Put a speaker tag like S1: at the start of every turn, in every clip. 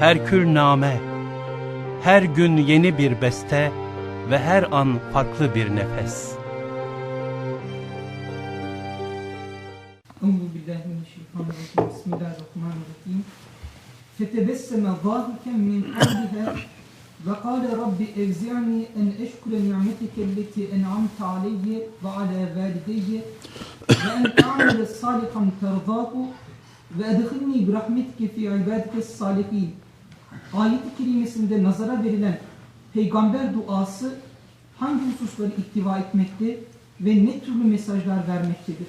S1: her kür name, her gün yeni bir beste ve her an farklı bir nefes.
S2: أعوذ بالله من الشيطان الرجيم بسم الله الرحمن الرحيم فتبسم ضاحكا من قولها وقال رب أوزعني أن أشكر نعمتك التي أنعمت علي وعلى والدي وأن أعمل صالحا ترضاه وأدخلني برحمتك في عبادك الصالحين Ayet-i kerimesinde nazara verilen peygamber duası hangi hususları ihtiva etmekte ve ne türlü mesajlar vermektedir?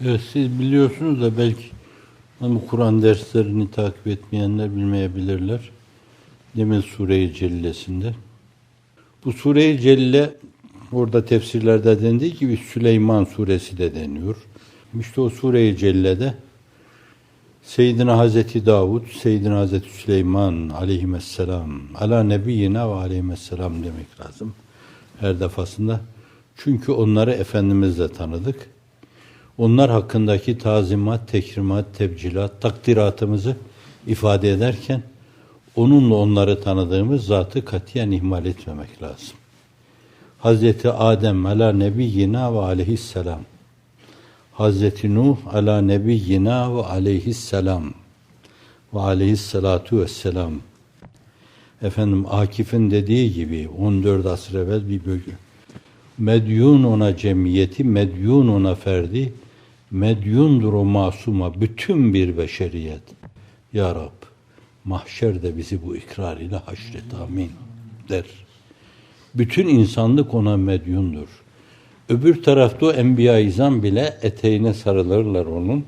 S3: Evet siz biliyorsunuz da belki hani Kur'an derslerini takip etmeyenler bilmeyebilirler. Demin Sure-i Celle'sinde. Bu Sure-i Celle orada tefsirlerde dendiği gibi Süleyman suresi de deniyor. İşte o Sure-i Celle'de Seyyidina Hazreti Davud, Seyyidina Hazreti Süleyman aleyhisselam, ala nebiyyina ve aleyhisselam demek lazım her defasında. Çünkü onları Efendimizle tanıdık. Onlar hakkındaki tazimat, tekrimat, tebcilat, takdiratımızı ifade ederken onunla onları tanıdığımız zatı katiyen ihmal etmemek lazım. Hazreti Adem ala nebiyyina ve aleyhisselam. Hazreti Nuh ala nebiyyina ve aleyhisselam. Ve aleyhissalatu vesselam. Efendim Akif'in dediği gibi 14 asır evvel bir bölge. Medyun ona cemiyeti, medyun ona ferdi, medyundur o masuma bütün bir beşeriyet. Ya Rab, mahşerde bizi bu ikrar ile haşret amin der. Bütün insanlık ona medyundur. Öbür tarafta o enbiya izam bile eteğine sarılırlar onun.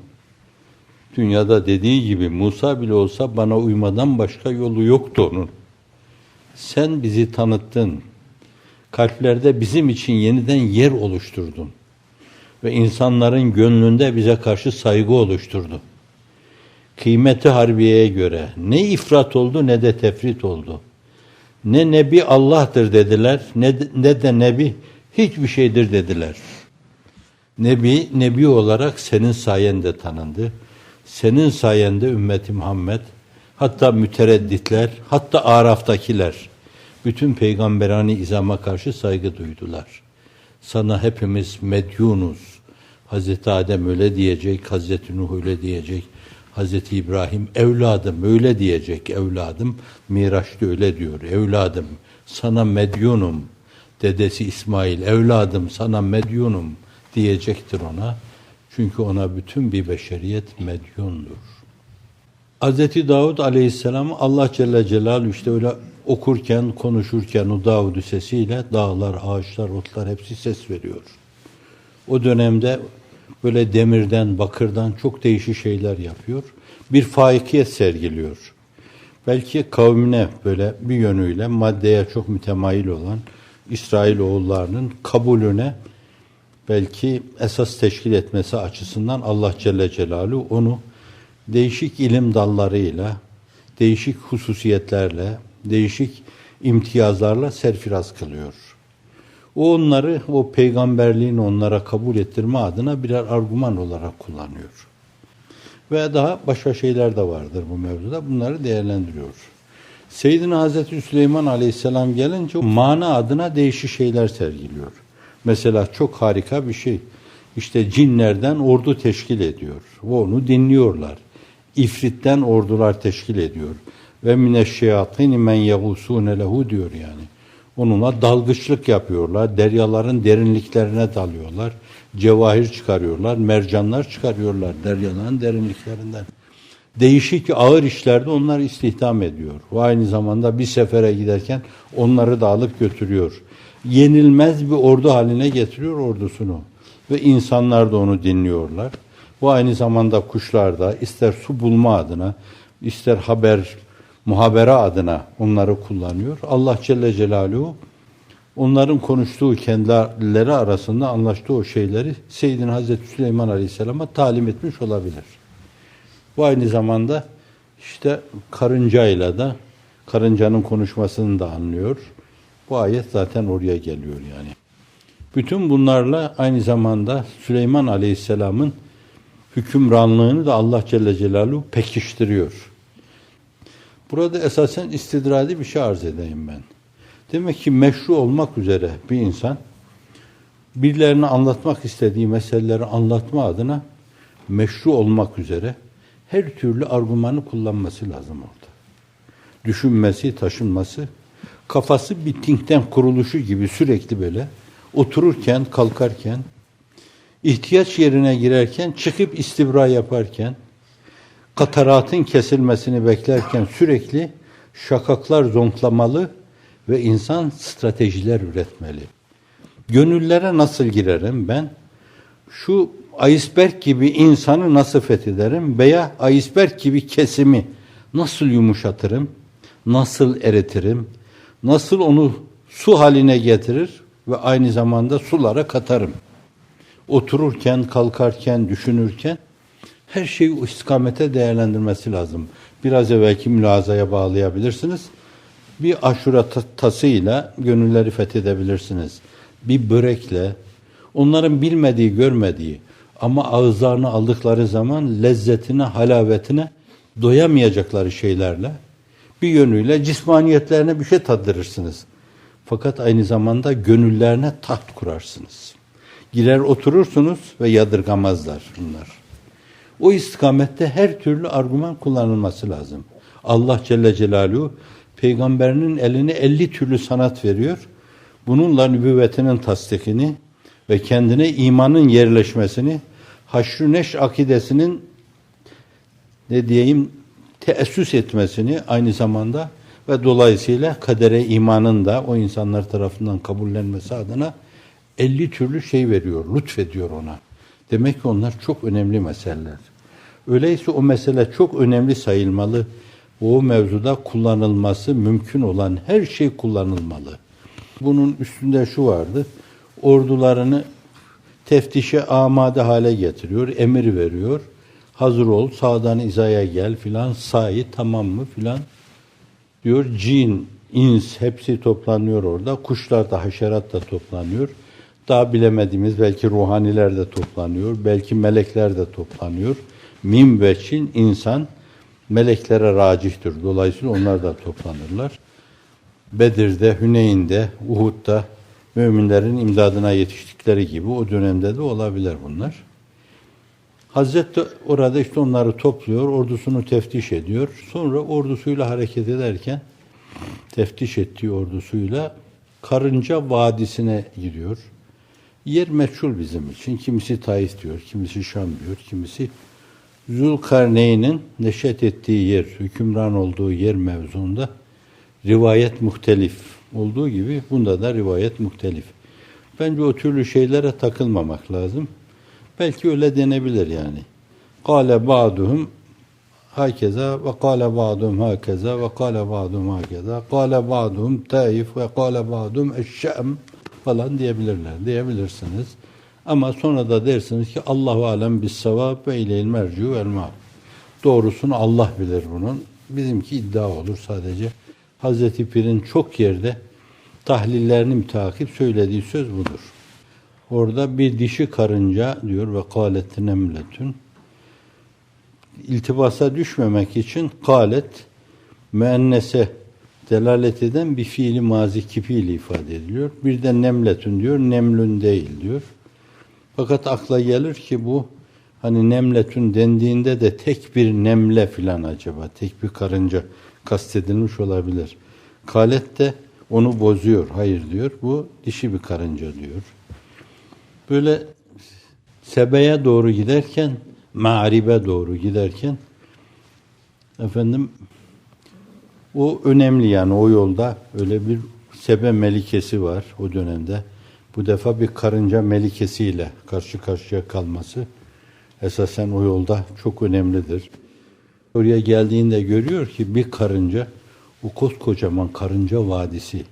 S3: Dünyada dediği gibi Musa bile olsa bana uymadan başka yolu yoktu onun. Sen bizi tanıttın. Kalplerde bizim için yeniden yer oluşturdun. Ve insanların gönlünde bize karşı saygı oluşturdu. Kıymeti harbiyeye göre ne ifrat oldu ne de tefrit oldu. Ne Nebi Allah'tır dediler ne ne de Nebi hiçbir şeydir dediler. Nebi, Nebi olarak senin sayende tanındı. Senin sayende ümmeti Muhammed, hatta müteredditler, hatta Araf'takiler, bütün peygamberani izama karşı saygı duydular. Sana hepimiz medyunuz. Hazreti Adem öyle diyecek, Hazreti Nuh öyle diyecek, Hazreti İbrahim evladım öyle diyecek, evladım. Miraç'ta öyle diyor, evladım sana medyunum. Dedesi İsmail, evladım sana medyunum diyecektir ona. Çünkü ona bütün bir beşeriyet medyundur. Hazreti Davud Aleyhisselam Allah Celle Celaluhu işte öyle okurken, konuşurken o Davud sesiyle dağlar, ağaçlar, otlar hepsi ses veriyor. O dönemde böyle demirden, bakırdan çok değişik şeyler yapıyor. Bir faikiyet sergiliyor. Belki kavmine böyle bir yönüyle maddeye çok mütemayil olan İsrail oğullarının kabulüne belki esas teşkil etmesi açısından Allah Celle Celaluhu onu değişik ilim dallarıyla, değişik hususiyetlerle, değişik imtiyazlarla serfiraz kılıyor. O onları, o peygamberliğini onlara kabul ettirme adına birer argüman olarak kullanıyor. Ve daha başka şeyler de vardır bu mevzuda. Bunları değerlendiriyor. Seyyidina Hazreti Süleyman Aleyhisselam gelince mana adına değişik şeyler sergiliyor. Mesela çok harika bir şey. İşte cinlerden ordu teşkil ediyor. Ve onu dinliyorlar. İfritten ordular teşkil ediyor. Ve mineşşeyatini men yegusune lehu diyor yani. Onunla dalgıçlık yapıyorlar. Deryaların derinliklerine dalıyorlar. Cevahir çıkarıyorlar. Mercanlar çıkarıyorlar deryaların derinliklerinden. Değişik ağır işlerde onlar istihdam ediyor. Ve aynı zamanda bir sefere giderken onları da alıp götürüyor. Yenilmez bir ordu haline getiriyor ordusunu. Ve insanlar da onu dinliyorlar. Bu aynı zamanda kuşlar da ister su bulma adına, ister haber, muhabere adına onları kullanıyor. Allah Celle Celaluhu onların konuştuğu kendileri arasında anlaştığı o şeyleri Seyyidin Hazreti Süleyman Aleyhisselam'a talim etmiş olabilir. Bu aynı zamanda işte karıncayla da karıncanın konuşmasını da anlıyor. Bu ayet zaten oraya geliyor yani. Bütün bunlarla aynı zamanda Süleyman Aleyhisselam'ın hükümranlığını da Allah Celle Celaluhu pekiştiriyor. Burada esasen istidradi bir şey arz edeyim ben. Demek ki meşru olmak üzere bir insan birilerine anlatmak istediği meseleleri anlatma adına meşru olmak üzere her türlü argümanı kullanması lazım orada. Düşünmesi, taşınması, kafası bir tinkten kuruluşu gibi sürekli böyle otururken, kalkarken, ihtiyaç yerine girerken, çıkıp istibra yaparken, kataratın kesilmesini beklerken sürekli şakaklar zonklamalı ve insan stratejiler üretmeli. Gönüllere nasıl girerim ben? Şu iceberg gibi insanı nasıl fethederim veya iceberg gibi kesimi nasıl yumuşatırım? Nasıl eritirim? Nasıl onu su haline getirir ve aynı zamanda sulara katarım? Otururken, kalkarken, düşünürken her şeyi o istikamete değerlendirmesi lazım. Biraz evvelki mülazaya bağlayabilirsiniz. Bir aşura ta- tasıyla gönülleri fethedebilirsiniz. Bir börekle, onların bilmediği, görmediği ama ağızlarına aldıkları zaman lezzetine, halavetine doyamayacakları şeylerle bir yönüyle cismaniyetlerine bir şey tattırırsınız. Fakat aynı zamanda gönüllerine taht kurarsınız. Girer oturursunuz ve yadırgamazlar bunlar. O istikamette her türlü argüman kullanılması lazım. Allah Celle Celaluhu peygamberinin eline 50 türlü sanat veriyor. Bununla nübüvvetinin tasdikini ve kendine imanın yerleşmesini, haşr-ı neş akidesinin ne diyeyim teessüs etmesini aynı zamanda ve dolayısıyla kadere imanın da o insanlar tarafından kabullenmesi adına 50 türlü şey veriyor, lütfediyor ona. Demek ki onlar çok önemli meseleler. Öyleyse o mesele çok önemli sayılmalı. O mevzuda kullanılması mümkün olan her şey kullanılmalı. Bunun üstünde şu vardı. Ordularını teftişe amade hale getiriyor, emir veriyor. Hazır ol, sağdan izaya gel filan, sahi tamam mı filan diyor. Cin, ins hepsi toplanıyor orada. Kuşlar da, haşerat da toplanıyor. Daha bilemediğimiz belki ruhaniler de toplanıyor. Belki melekler de toplanıyor. Mim ve Çin insan meleklere racihtir. Dolayısıyla onlar da toplanırlar. Bedir'de, Hüneyn'de, Uhud'da müminlerin imdadına yetiştikleri gibi o dönemde de olabilir bunlar. Hazret de orada işte onları topluyor, ordusunu teftiş ediyor. Sonra ordusuyla hareket ederken teftiş ettiği ordusuyla Karınca Vadisi'ne giriyor. Yer meçhul bizim için. Kimisi Taif diyor, kimisi Şam diyor, kimisi Zülkarneyn'in neşet ettiği yer, hükümran olduğu yer mevzuunda rivayet muhtelif olduğu gibi bunda da rivayet muhtelif. Bence o türlü şeylere takılmamak lazım. Belki öyle denebilir yani. Kale ba'duhum hakeza ve kale ba'duhum hakeza ve kale ba'duhum hakeza kale ba'duhum taif ve kale ba'duhum eşşam falan diyebilirler. Diyebilirsiniz. Ama sonra da dersiniz ki Allahu alem bis sevab ve ileyl mercu vel ma'ab. Doğrusunu Allah bilir bunun. Bizimki iddia olur sadece. Hazreti Pir'in çok yerde tahlillerini müteakip söylediği söz budur. Orada bir dişi karınca diyor ve kâlet nemletün iltibasa düşmemek için kalet müennese delalet eden bir fiili mazi kipiyle ifade ediliyor. Bir de nemletün diyor, nemlün değil diyor. Fakat akla gelir ki bu hani nemletün dendiğinde de tek bir nemle filan acaba, tek bir karınca kastedilmiş olabilir. Kalet de onu bozuyor. Hayır diyor. Bu dişi bir karınca diyor. Böyle sebeye doğru giderken, mağribe doğru giderken efendim o önemli yani o yolda öyle bir sebe melikesi var o dönemde. Bu defa bir karınca melikesiyle karşı karşıya kalması esasen o yolda çok önemlidir. Oraya geldiğinde görüyor ki bir karınca o koskocaman karınca vadisi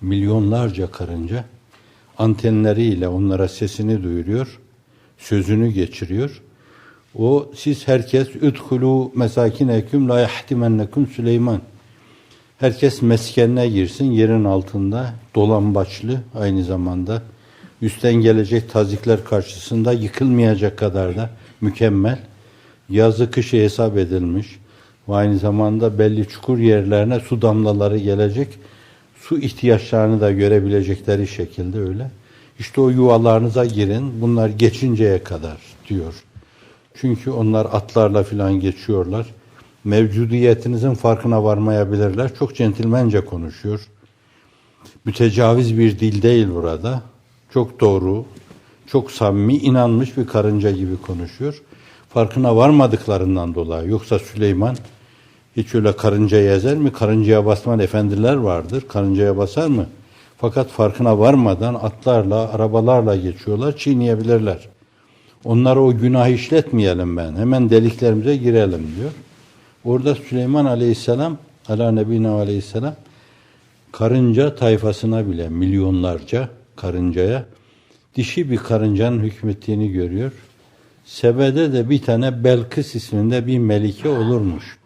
S3: milyonlarca karınca antenleriyle onlara sesini duyuruyor, sözünü geçiriyor. O siz herkes üdhulu mesakineküm la yahtimennekum Süleyman. Herkes meskenine girsin yerin altında dolambaçlı aynı zamanda üstten gelecek tazikler karşısında yıkılmayacak kadar da mükemmel. Yazı kışı hesap edilmiş ve aynı zamanda belli çukur yerlerine su damlaları gelecek. Su ihtiyaçlarını da görebilecekleri şekilde öyle. İşte o yuvalarınıza girin. Bunlar geçinceye kadar diyor. Çünkü onlar atlarla filan geçiyorlar. Mevcudiyetinizin farkına varmayabilirler. Çok centilmence konuşuyor. Mütecaviz bir dil değil burada. Çok doğru, çok samimi, inanmış bir karınca gibi konuşuyor. Farkına varmadıklarından dolayı. Yoksa Süleyman hiç öyle karıncaya ezer mi? Karıncaya basman efendiler vardır. Karıncaya basar mı? Fakat farkına varmadan atlarla, arabalarla geçiyorlar, çiğneyebilirler. Onlara o günah işletmeyelim ben. Hemen deliklerimize girelim diyor. Orada Süleyman Aleyhisselam, ala nebina aleyhisselam, karınca tayfasına bile milyonlarca karıncaya dişi bir karıncanın hükmettiğini görüyor. Sebede de bir tane Belkıs isminde bir melike olurmuş.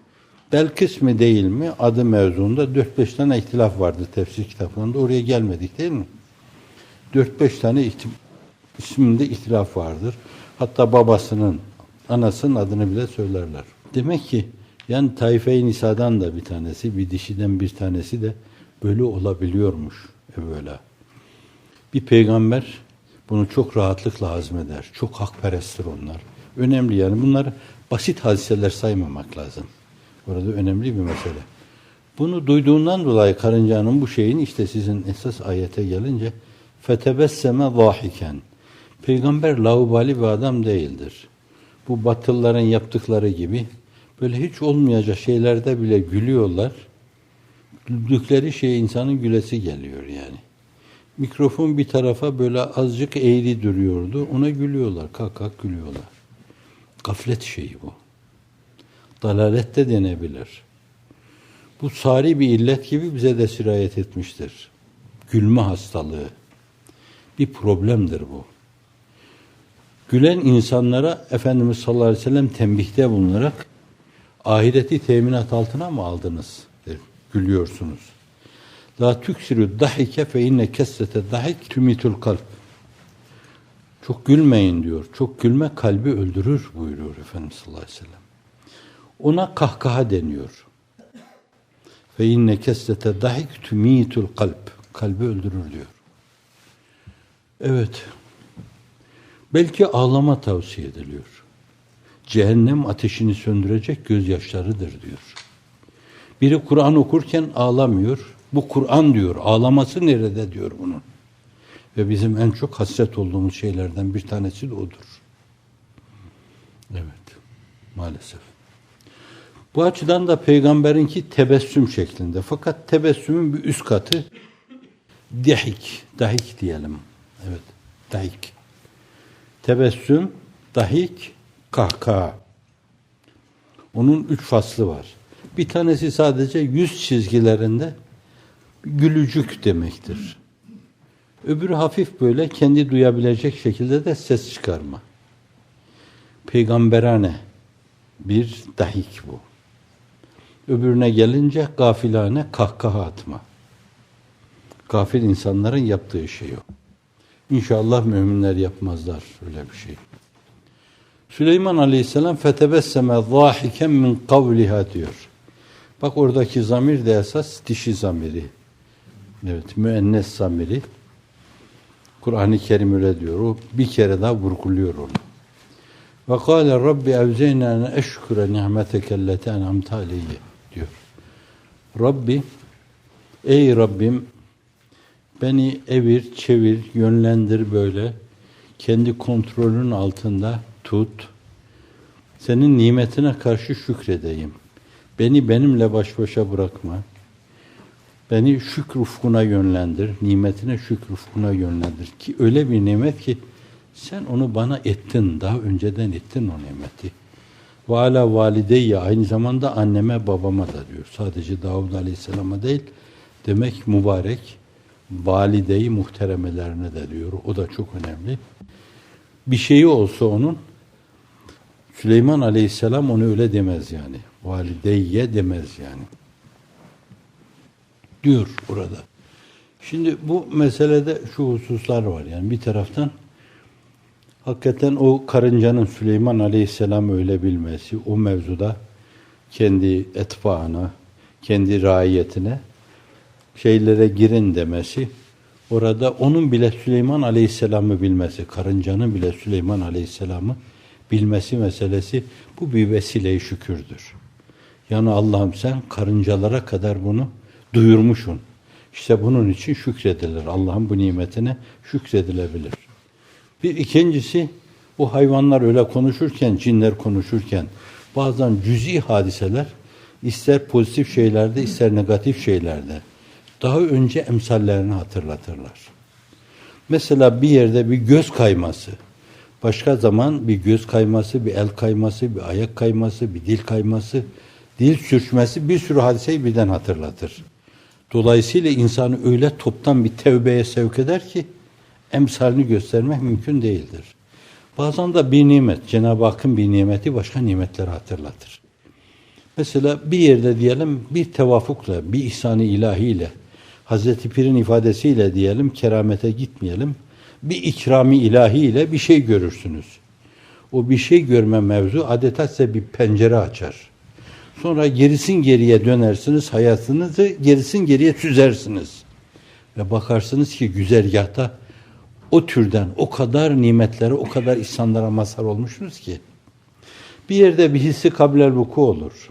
S3: Belkıs mi değil mi adı mevzuunda 4-5 tane ihtilaf vardı tefsir kitaplarında. Oraya gelmedik değil mi? 4-5 tane isminde ihtilaf vardır. Hatta babasının, anasının adını bile söylerler. Demek ki yani Taife-i Nisa'dan da bir tanesi, bir dişiden bir tanesi de böyle olabiliyormuş evvela. Bir peygamber bunu çok rahatlıkla hazmeder. Çok hakperesttir onlar. Önemli yani bunları basit hadiseler saymamak lazım. Burada önemli bir mesele. Bunu duyduğundan dolayı karıncanın bu şeyin işte sizin esas ayete gelince fetebesseme zahiken. Peygamber laubali bir adam değildir. Bu batılların yaptıkları gibi böyle hiç olmayacak şeylerde bile gülüyorlar. Güldükleri şey insanın gülesi geliyor yani. Mikrofon bir tarafa böyle azıcık eğri duruyordu. Ona gülüyorlar. Kalk kalk gülüyorlar. Gaflet şeyi bu. Dalalet de denebilir. Bu sari bir illet gibi bize de sirayet etmiştir. Gülme hastalığı. Bir problemdir bu. Gülen insanlara Efendimiz sallallahu aleyhi ve sellem tembihte bulunarak ahireti teminat altına mı aldınız? der. Gülüyorsunuz. La tüksirü dahike fe inne kessete dahik tümitul kalp. Çok gülmeyin diyor. Çok gülme kalbi öldürür buyuruyor Efendimiz sallallahu aleyhi ve sellem. Ona kahkaha deniyor. Fe inne kessete dahik tümitul kalp. Kalbi öldürür diyor. Evet. Belki ağlama tavsiye ediliyor. Cehennem ateşini söndürecek gözyaşlarıdır diyor. Biri Kur'an okurken ağlamıyor. Bu Kur'an diyor. Ağlaması nerede diyor bunun. Ve bizim en çok hasret olduğumuz şeylerden bir tanesi de odur. Evet. Maalesef. Bu açıdan da peygamberinki tebessüm şeklinde. Fakat tebessümün bir üst katı dihik. Dahik diyelim. Evet. Dahik. Tebessüm, dahik, kahkaha. Onun üç faslı var. Bir tanesi sadece yüz çizgilerinde gülücük demektir. Öbürü hafif böyle kendi duyabilecek şekilde de ses çıkarma. Peygamberane bir dahik bu. Öbürüne gelince gafilane kahkaha atma. Gafil insanların yaptığı şey o. İnşallah müminler yapmazlar öyle bir şey. Süleyman Aleyhisselam fetebesseme zâhiken min kavliha diyor. Bak oradaki zamir de esas dişi zamiri. Evet, müennes zamiri. Kur'an-ı Kerim öyle diyor. O bir kere daha vurguluyor onu. Ve kâle Rabbi evzeyna en eşkure ni'meteke en'amte aleyye diyor. Rabbi, ey Rabbim beni evir, çevir, yönlendir böyle. Kendi kontrolün altında tut. Senin nimetine karşı şükredeyim. Beni benimle baş başa bırakma. Beni şükr ufkuna yönlendir. Nimetine şükr ufkuna yönlendir. Ki öyle bir nimet ki sen onu bana ettin. Daha önceden ettin o nimeti. Ve ala valideyye aynı zamanda anneme babama da diyor. Sadece Davud Aleyhisselam'a değil. Demek mübarek valideyi muhteremelerine de diyor. O da çok önemli. Bir şeyi olsa onun Süleyman Aleyhisselam onu öyle demez yani. Valideyye demez yani. Diyor orada. Şimdi bu meselede şu hususlar var. Yani bir taraftan hakikaten o karıncanın Süleyman Aleyhisselam öyle bilmesi, o mevzuda kendi etbaına, kendi raiyetine şeylere girin demesi, orada onun bile Süleyman Aleyhisselam'ı bilmesi, karıncanın bile Süleyman Aleyhisselam'ı bilmesi meselesi bu bir vesile-i şükürdür. Yani Allah'ım sen karıncalara kadar bunu duyurmuşsun. İşte bunun için şükredilir. Allah'ın bu nimetine şükredilebilir. Bir ikincisi bu hayvanlar öyle konuşurken, cinler konuşurken bazen cüzi hadiseler ister pozitif şeylerde ister negatif şeylerde daha önce emsallerini hatırlatırlar. Mesela bir yerde bir göz kayması, başka zaman bir göz kayması, bir el kayması, bir ayak kayması, bir dil kayması, dil sürçmesi bir sürü hadiseyi birden hatırlatır. Dolayısıyla insanı öyle toptan bir tevbeye sevk eder ki emsalini göstermek mümkün değildir. Bazen de bir nimet, Cenab-ı Hakk'ın bir nimeti başka nimetleri hatırlatır. Mesela bir yerde diyelim bir tevafukla, bir ihsan-ı ilahiyle, Hazreti Pir'in ifadesiyle diyelim keramete gitmeyelim. Bir ikrami ilahiyle bir şey görürsünüz. O bir şey görme mevzu adeta size bir pencere açar. Sonra gerisin geriye dönersiniz, hayatınızı gerisin geriye süzersiniz. Ve bakarsınız ki güzergahta o türden o kadar nimetlere, o kadar ihsanlara mazhar olmuşsunuz ki. Bir yerde bir hissi kabilel vuku olur.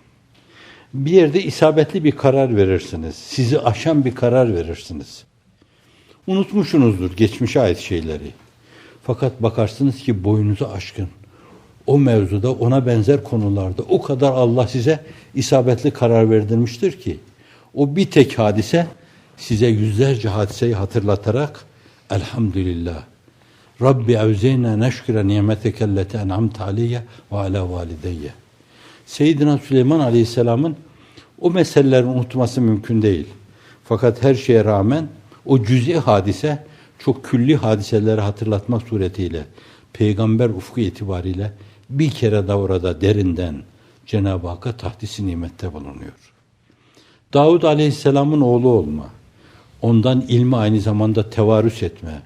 S3: Bir yerde isabetli bir karar verirsiniz. Sizi aşan bir karar verirsiniz. Unutmuşsunuzdur geçmişe ait şeyleri. Fakat bakarsınız ki boyunuzu aşkın. O mevzuda ona benzer konularda o kadar Allah size isabetli karar verdirmiştir ki o bir tek hadise size yüzlerce hadiseyi hatırlatarak elhamdülillah Rabbi evzeyna neşküre nimetekelleti en'amte aleyye ve ala valideyye. Seyyidina Süleyman Aleyhisselam'ın o meselelerin unutması mümkün değil. Fakat her şeye rağmen o cüz'i hadise çok külli hadiseleri hatırlatmak suretiyle peygamber ufku itibariyle bir kere de orada derinden Cenab-ı Hakk'a tahdisi nimette bulunuyor. Davud Aleyhisselam'ın oğlu olma, ondan ilmi aynı zamanda tevarüs etme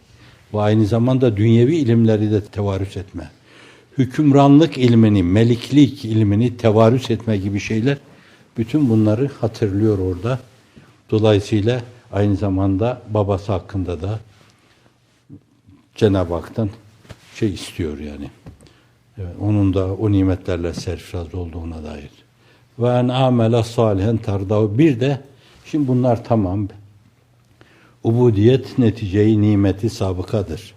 S3: ve aynı zamanda dünyevi ilimleri de tevarüs etme, hükümranlık ilmini, meliklik ilmini tevarüs etme gibi şeyler, bütün bunları hatırlıyor orada. Dolayısıyla aynı zamanda babası hakkında da Cenab-ı Hak'tan şey istiyor yani. Evet, onun da o nimetlerle serfiraz olduğuna dair. Ve en amele salihen tardahu. Bir de şimdi bunlar tamam. Ubudiyet neticeyi nimeti sabıkadır.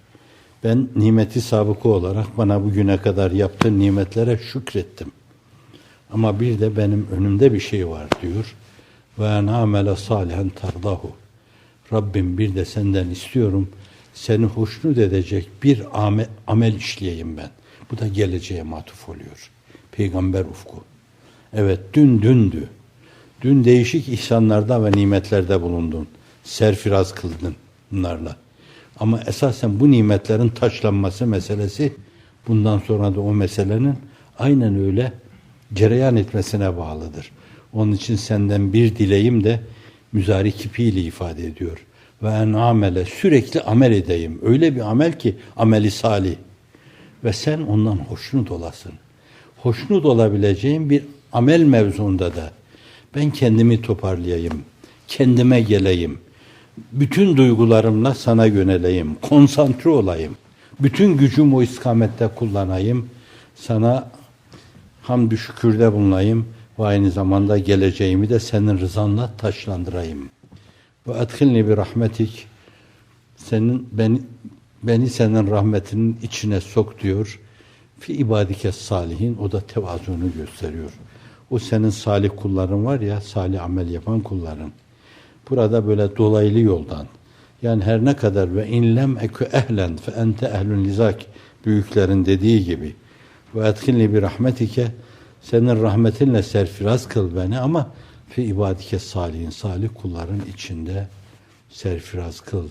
S3: Ben nimeti sabıka olarak bana bugüne kadar yaptığın nimetlere şükrettim. Ama bir de benim önümde bir şey var diyor. Ve en amele salihen tardahu. Rabbim bir de senden istiyorum. Seni hoşnut edecek bir amel, amel işleyeyim ben. Bu da geleceğe matuf oluyor. Peygamber ufku. Evet dün dündü. Dün değişik ihsanlarda ve nimetlerde bulundun. Serfiraz kıldın bunlarla. Ama esasen bu nimetlerin taçlanması meselesi bundan sonra da o meselenin aynen öyle cereyan etmesine bağlıdır. Onun için senden bir dileğim de müzari kipiyle ifade ediyor. Ve en amele sürekli amel edeyim. Öyle bir amel ki ameli salih. Ve sen ondan hoşnut olasın. Hoşnut olabileceğin bir amel mevzunda da ben kendimi toparlayayım. Kendime geleyim. Bütün duygularımla sana yöneleyim. Konsantre olayım. Bütün gücümü o istikamette kullanayım. Sana hamdü şükürde bulunayım ve aynı zamanda geleceğimi de senin rızanla taşlandırayım. Ve adkhilni bir rahmetik senin beni beni senin rahmetinin içine sok diyor. Fi ibadike salihin o da tevazunu gösteriyor. O senin salih kulların var ya, salih amel yapan kulların. Burada böyle dolaylı yoldan yani her ne kadar ve inlem ekü ehlen fe ente ehlün lizak büyüklerin dediği gibi ve etkilni bir rahmetike senin rahmetinle serfiraz kıl beni ama fi ibadike salihin salih kulların içinde serfiraz kıl